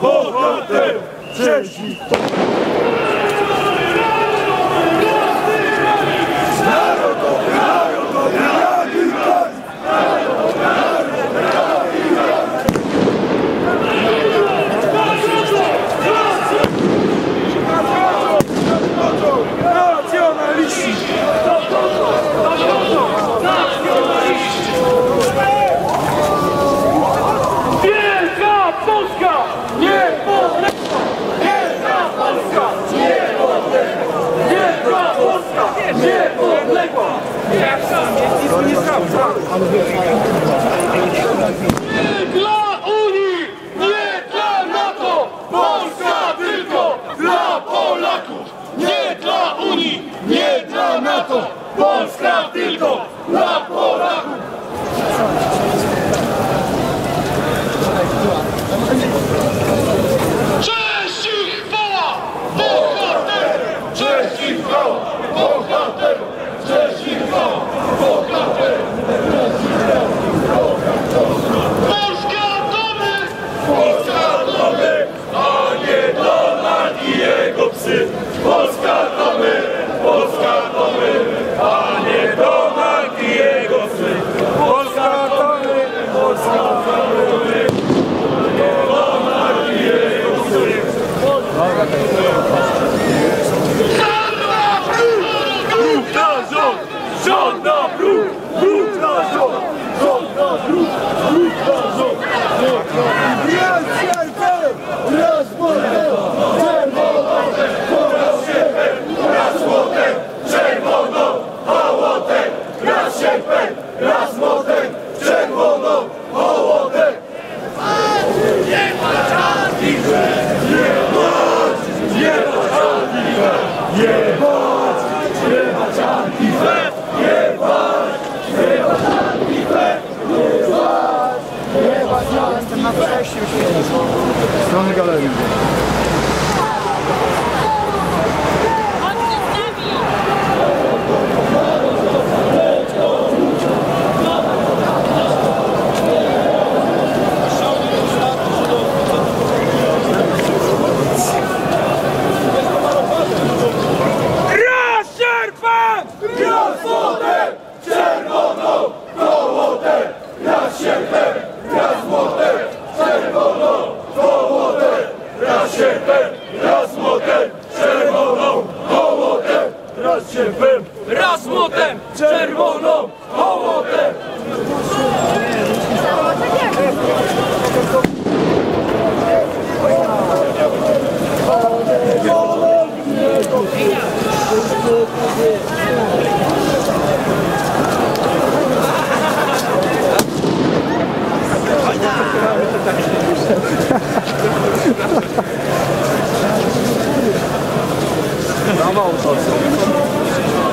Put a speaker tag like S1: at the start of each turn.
S1: bohater! Cześć! 감사합니다. 아, żywym Rasmutem, czerwoną hołotę. Bravo, Sosa.